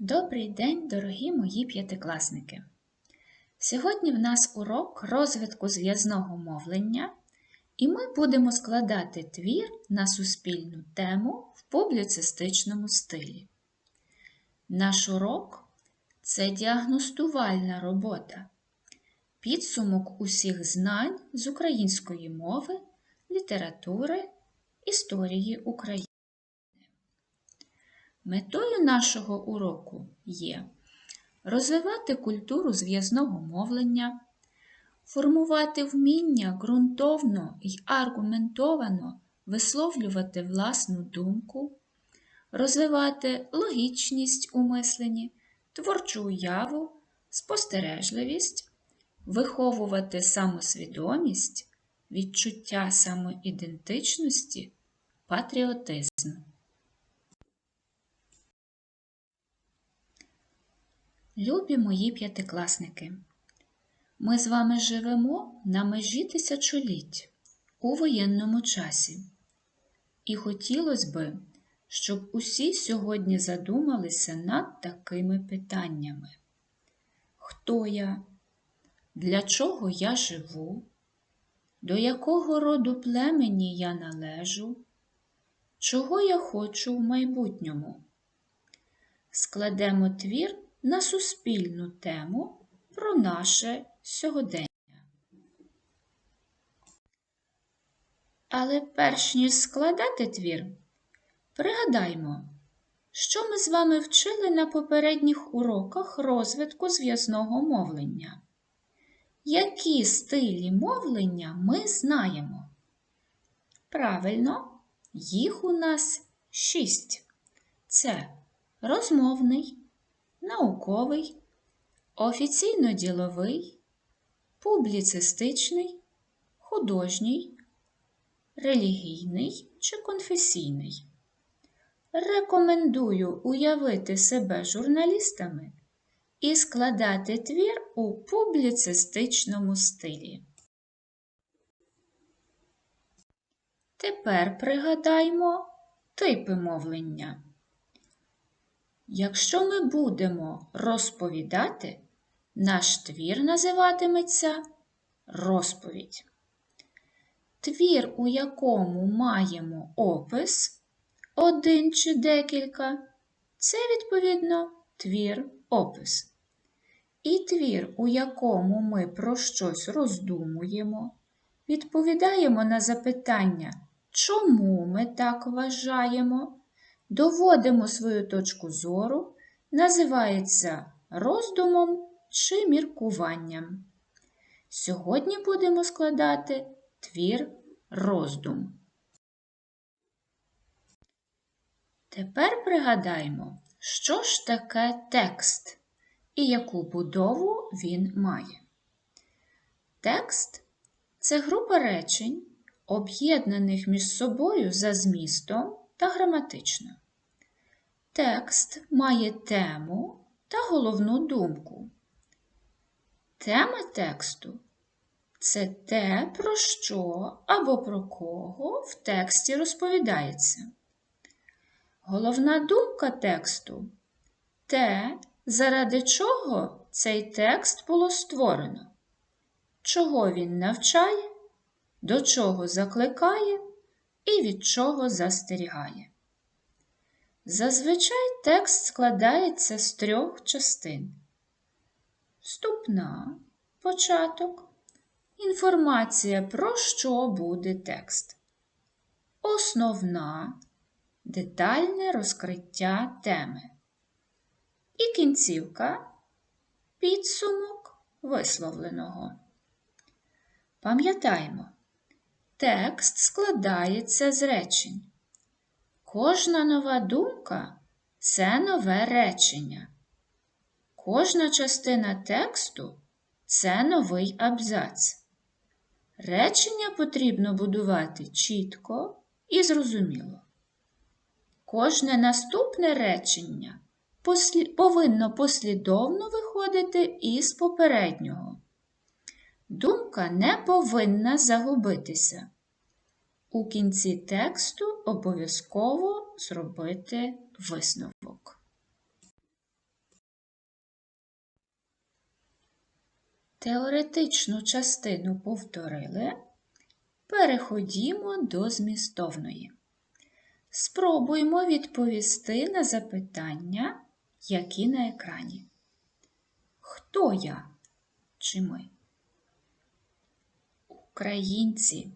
Добрий день, дорогі мої п'ятикласники! Сьогодні в нас урок розвитку зв'язного мовлення, і ми будемо складати твір на суспільну тему в публіцистичному стилі. Наш урок це діагностувальна робота, підсумок усіх знань з української мови, літератури, історії України. Метою нашого уроку є розвивати культуру зв'язного мовлення, формувати вміння ґрунтовно і аргументовано висловлювати власну думку, розвивати логічність у мисленні, творчу уяву, спостережливість, виховувати самосвідомість, відчуття самоідентичності, патріотизм. Любі мої п'ятикласники, ми з вами живемо на межі тисячоліть у воєнному часі. І хотілося би, щоб усі сьогодні задумалися над такими питаннями: Хто я? Для чого я живу? До якого роду племені я належу? Чого я хочу в майбутньому? Складемо твір на суспільну тему про наше сьогодення. Але перш ніж складати твір, пригадаймо, що ми з вами вчили на попередніх уроках розвитку зв'язного мовлення. Які стилі мовлення ми знаємо? Правильно, їх у нас шість. Це розмовний, науковий, офіційно-діловий, публіцистичний, художній, релігійний чи конфесійний. Рекомендую уявити себе журналістами і складати твір у публіцистичному стилі. Тепер пригадаймо типи мовлення. Якщо ми будемо розповідати, наш твір називатиметься розповідь. Твір, у якому маємо опис один чи декілька, це, відповідно, твір опис. І твір, у якому ми про щось роздумуємо, відповідаємо на запитання, чому ми так вважаємо доводимо свою точку зору, називається роздумом чи міркуванням. Сьогодні будемо складати твір роздум. Тепер пригадаємо, що ж таке текст і яку будову він має. Текст це група речень, об'єднаних між собою за змістом та граматично. Текст має тему та головну думку. Тема тексту це те, про що або про кого в тексті розповідається. Головна думка тексту те, заради чого цей текст було створено, чого він навчає, до чого закликає і від чого застерігає. Зазвичай текст складається з трьох частин: вступна, початок, інформація про що буде текст, основна детальне розкриття теми. І кінцівка підсумок висловленого. Пам'ятаємо, Текст складається з речень. Кожна нова думка це нове речення. Кожна частина тексту це новий абзац. Речення потрібно будувати чітко і зрозуміло. Кожне наступне речення повинно послідовно виходити із попереднього. Думка не повинна загубитися. У кінці тексту обов'язково зробити висновок. Теоретичну частину повторили. Переходімо до змістовної. Спробуємо відповісти на запитання, які на екрані. Хто я? Чи ми? Українці,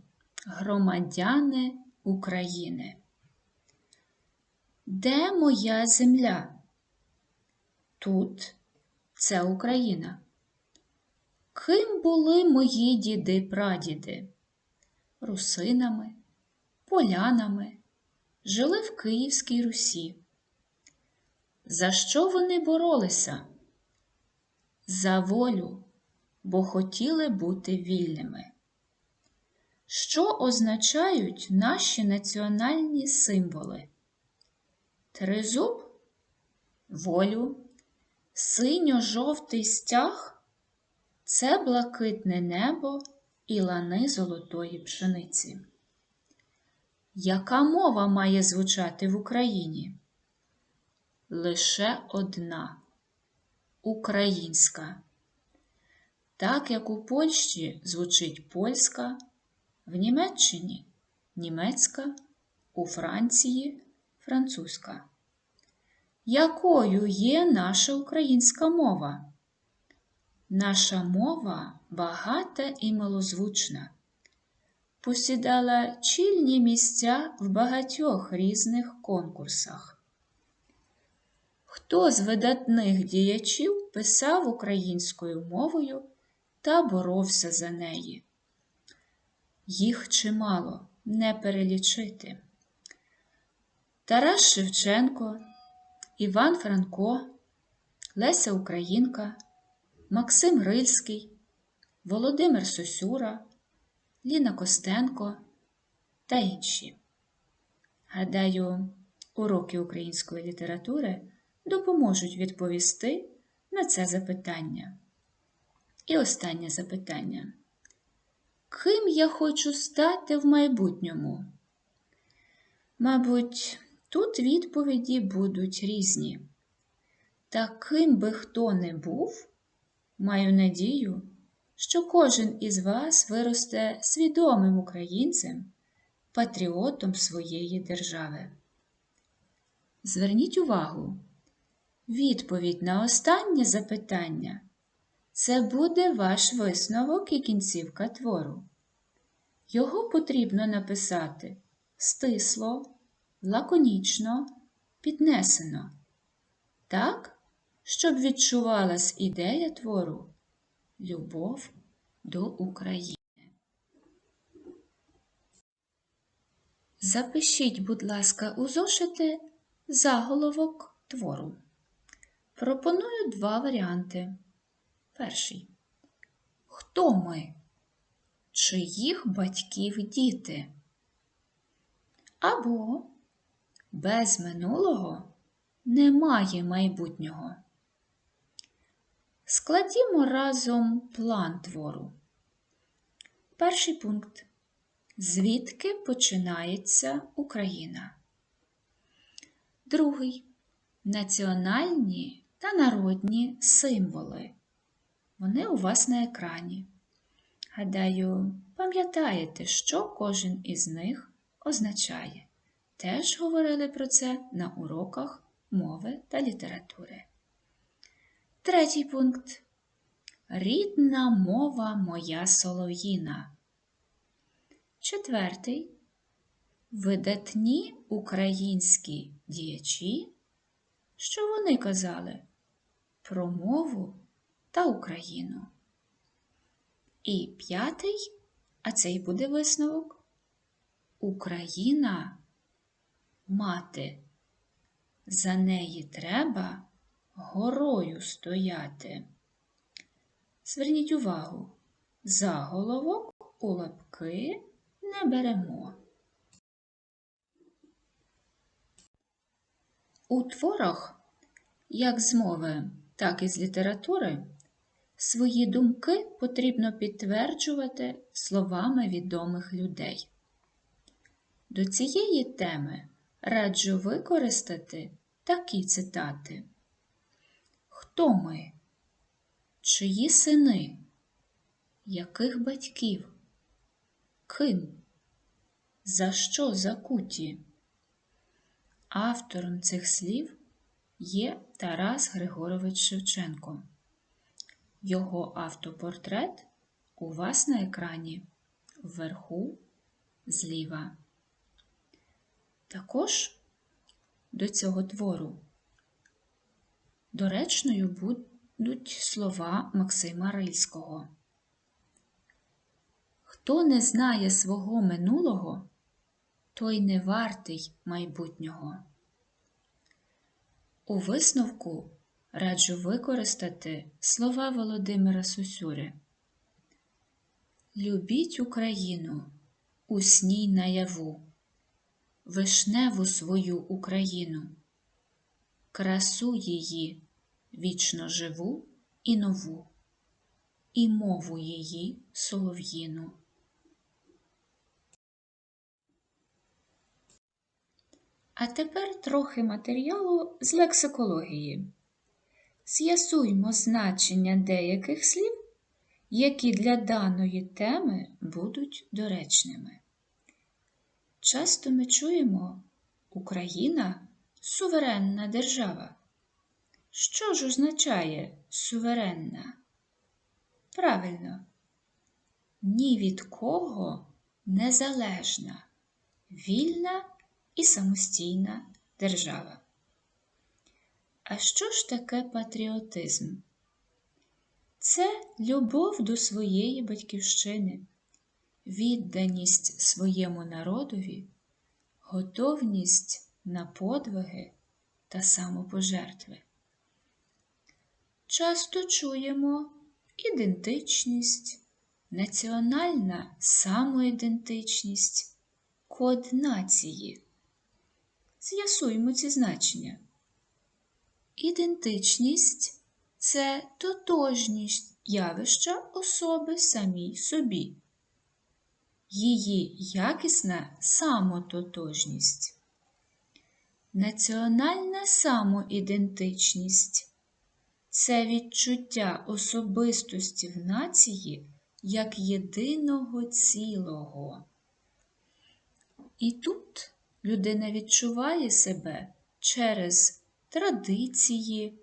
громадяни України. Де моя земля? Тут це Україна. Ким були мої діди-прадіди? Русинами, полянами, жили в Київській Русі. За що вони боролися? За волю, бо хотіли бути вільними. Що означають наші національні символи? Тризуб волю, синьо-жовтий стяг це блакитне небо і лани золотої пшениці. Яка мова має звучати в Україні? Лише одна українська. Так як у Польщі звучить польська, в Німеччині німецька, у Франції французька. Якою є наша українська мова? Наша мова багата і милозвучна, посідала чільні місця в багатьох різних конкурсах. Хто з видатних діячів писав українською мовою та боровся за неї? Їх чимало не перелічити. Тарас Шевченко, Іван Франко, Леся Українка, Максим Рильський, Володимир Сосюра, Ліна Костенко та інші. Гадаю, уроки української літератури допоможуть відповісти на це запитання. І останнє запитання. Ким я хочу стати в майбутньому? Мабуть, тут відповіді будуть різні. Та ким би хто не був, маю надію, що кожен із вас виросте свідомим українцем, патріотом своєї держави. Зверніть увагу, відповідь на останнє запитання це буде ваш висновок і кінцівка твору. Його потрібно написати стисло, лаконічно, піднесено, так, щоб відчувалась ідея твору любов до України. Запишіть, будь ласка, у зошити заголовок твору. Пропоную два варіанти. Перший. Хто ми? Чиїх батьків діти? Або без минулого немає майбутнього. Складімо разом план твору. Перший пункт. Звідки починається Україна? Другий. Національні та народні символи. Вони у вас на екрані. Гадаю, пам'ятаєте, що кожен із них означає. Теж говорили про це на уроках мови та літератури. Третій пункт. Рідна мова моя солов'їна. Четвертий. Видатні українські діячі. Що вони казали про мову та Україну. І п'ятий, а цей буде висновок. Україна мати. За неї треба горою стояти. Зверніть увагу, заголовок у лапки не беремо. У творах, як з мови, так і з літератури, свої думки потрібно підтверджувати словами відомих людей. До цієї теми раджу використати такі цитати. Хто ми? Чиї сини? Яких батьків? Ким? За що закуті? Автором цих слів є Тарас Григорович Шевченко. Його автопортрет у вас на екрані вверху зліва. Також до цього твору доречною будуть слова Максима Рильського. Хто не знає свого минулого, той не вартий майбутнього. У висновку раджу використати слова Володимира Сусюри. Любіть Україну, усній наяву, вишневу свою Україну, красу її вічно живу і нову, і мову її солов'їну. А тепер трохи матеріалу з лексикології. З'ясуймо значення деяких слів, які для даної теми будуть доречними. Часто ми чуємо Україна суверенна держава. Що ж означає суверенна? Правильно, ні від кого незалежна, вільна і самостійна держава. А що ж таке патріотизм? Це любов до своєї батьківщини, відданість своєму народові, готовність на подвиги та самопожертви. Часто чуємо ідентичність, національна самоідентичність, код нації. З'ясуємо ці значення. Ідентичність це тотожність явища особи самій собі, її якісна самототожність. Національна самоідентичність це відчуття особистості в нації як єдиного цілого. І тут людина відчуває себе через традиції,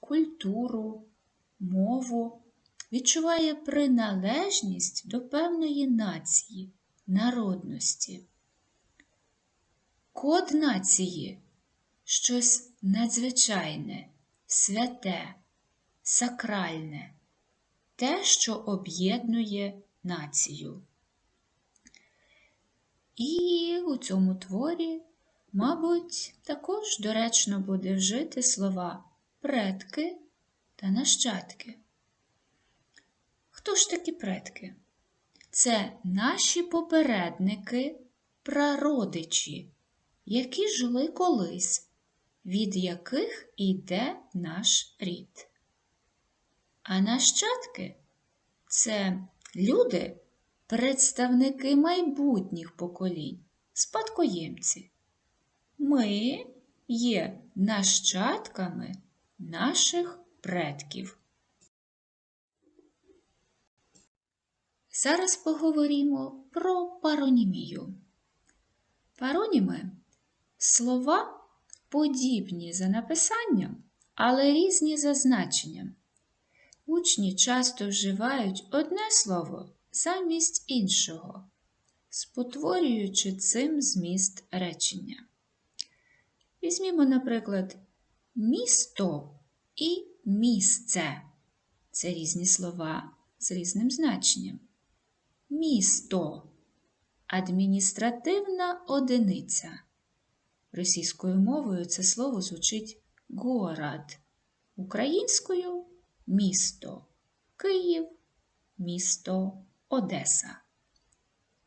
культуру, мову, відчуває приналежність до певної нації, народності. Код нації щось надзвичайне, святе, сакральне, те, що об'єднує націю. І у цьому творі, мабуть, також доречно буде вжити слова предки та нащадки. Хто ж такі предки? Це наші попередники, прародичі, які жили колись, від яких йде наш рід. А нащадки це люди, представники майбутніх поколінь, спадкоємці. Ми є нащадками наших предків. Зараз поговоримо про паронімію. Пароніми слова подібні за написанням, але різні за значенням. Учні часто вживають одне слово замість іншого, спотворюючи цим зміст речення. Візьмімо, наприклад, місто і місце це різні слова з різним значенням. Місто адміністративна одиниця. Російською мовою це слово звучить город, українською місто, Київ, місто Одеса.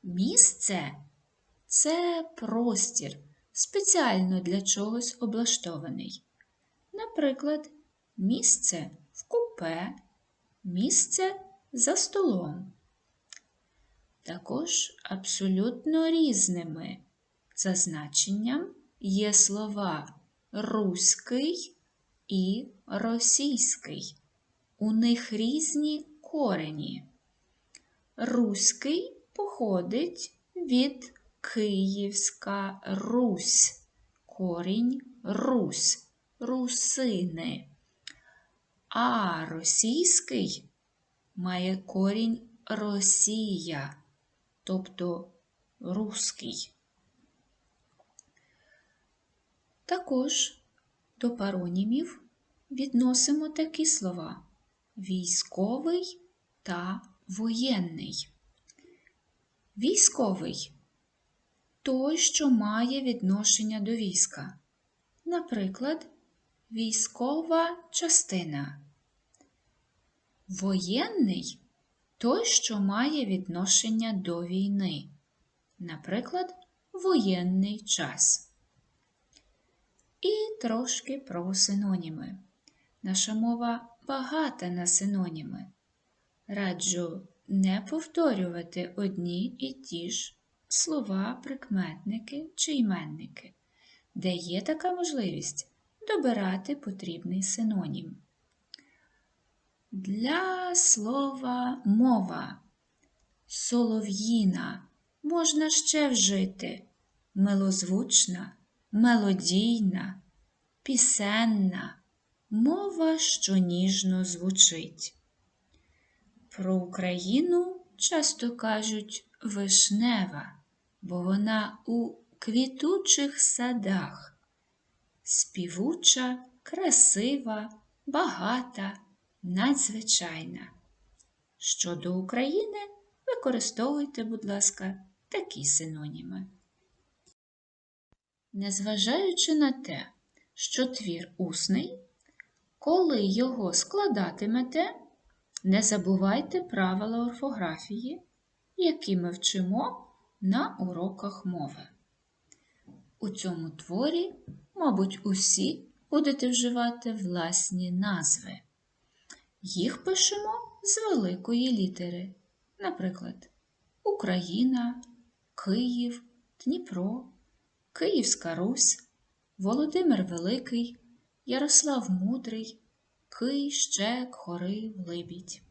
Місце це простір, спеціально для чогось облаштований. Наприклад, місце в купе, місце за столом. Також абсолютно різними за значенням є слова руський і російський. У них різні корені. Руський походить від Київська Русь, корінь Русь, русини. А російський має корінь Росія, тобто руський. Також до паронімів відносимо такі слова військовий та воєнний. Військовий той, що має відношення до війська. Наприклад, військова частина. Воєнний той, що має відношення до війни. Наприклад, воєнний час. І трошки про синоніми. Наша мова багата на синоніми. Раджу не повторювати одні і ті ж слова, прикметники чи іменники, де є така можливість добирати потрібний синонім. Для слова мова солов'їна можна ще вжити милозвучна, мелодійна, пісенна, мова, що ніжно звучить. Про Україну часто кажуть вишнева, бо вона у квітучих садах, співуча, красива, багата, надзвичайна. Щодо України, використовуйте, будь ласка, такі синоніми. Незважаючи на те, що твір усний, коли його складатимете, не забувайте правила орфографії, які ми вчимо на уроках мови. У цьому творі, мабуть, усі будете вживати власні назви. Їх пишемо з великої літери, наприклад, Україна, Київ, Дніпро, Київська Русь, Володимир Великий, Ярослав Мудрий, Кий, Щек, Хорив, Либідь.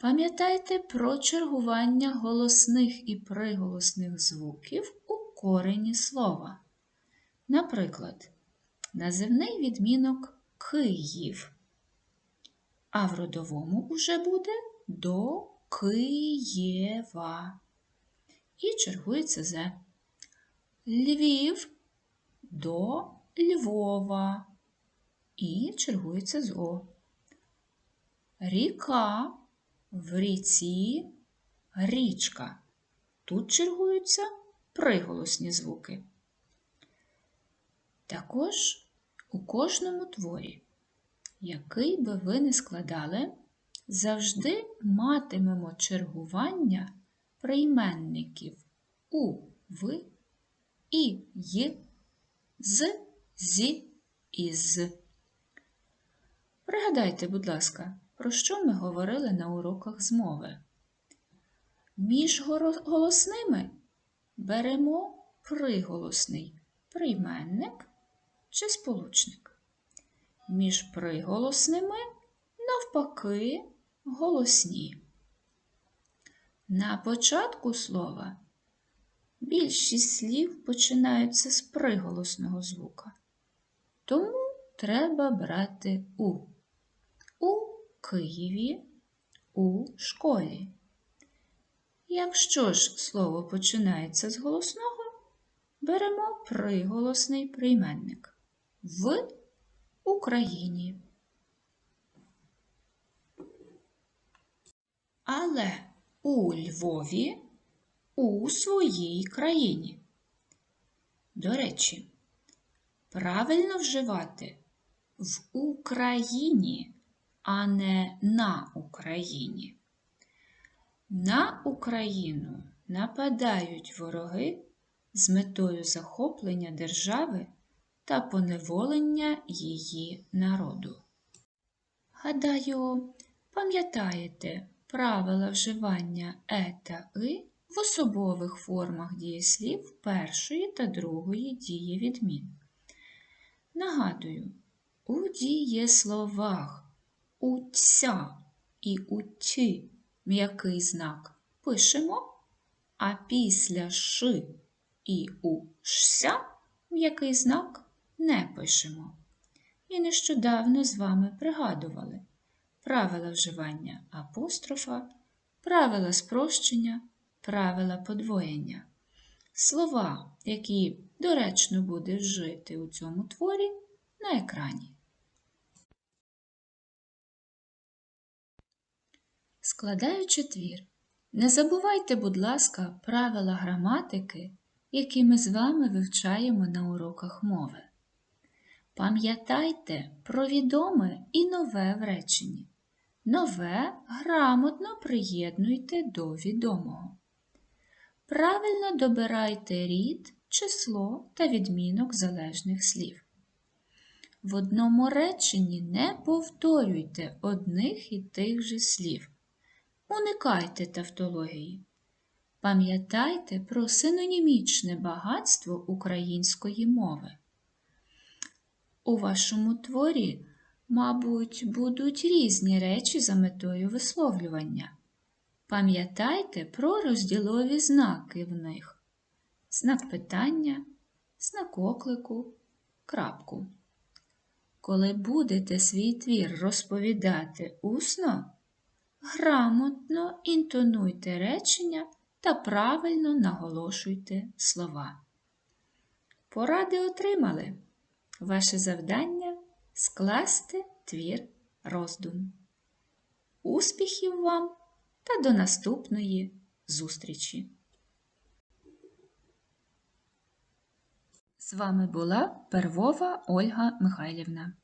Пам'ятайте про чергування голосних і приголосних звуків у корені слова. Наприклад, називний відмінок Київ, а в родовому уже буде до Києва. І чергується з Львів до Львова. І чергується з О. Ріка в ріці річка. Тут чергуються приголосні звуки. Також у кожному творі, який би ви не складали, завжди матимемо чергування прийменників у, в, і, й, з, зі і. Пригадайте, будь ласка, про що ми говорили на уроках з мови? Між голосними беремо приголосний прийменник чи сполучник. Між приголосними, навпаки, голосні. На початку слова більшість слів починаються з приголосного звука, тому треба брати У. Києві, у школі. Якщо ж слово починається з голосного, беремо приголосний прийменник в Україні. Але у Львові у своїй країні. До речі, правильно вживати в Україні, а не на Україні. На Україну нападають вороги з метою захоплення держави та поневолення її народу. Гадаю, пам'ятаєте правила вживання е та и в особових формах дієслів першої та другої дії відмін. Нагадую, у дієсловах у ця і у ті м'який знак пишемо, а після ш і у шся м'який знак не пишемо. І нещодавно з вами пригадували правила вживання апострофа, правила спрощення, правила подвоєння. Слова, які доречно буде вжити у цьому творі, на екрані. Складаючи твір, не забувайте, будь ласка, правила граматики, які ми з вами вивчаємо на уроках мови. Пам'ятайте про відоме і нове в реченні. Нове грамотно приєднуйте до відомого. Правильно добирайте рід, число та відмінок залежних слів. В одному реченні не повторюйте одних і тих же слів. Уникайте тавтології. Пам'ятайте про синонімічне багатство української мови. У вашому творі, мабуть, будуть різні речі за метою висловлювання. Пам'ятайте про розділові знаки в них: знак питання, знак оклику, крапку. Коли будете свій твір розповідати усно, грамотно інтонуйте речення та правильно наголошуйте слова. Поради отримали. Ваше завдання скласти твір роздум. Успіхів вам та до наступної зустрічі! З вами була Первова Ольга Михайлівна.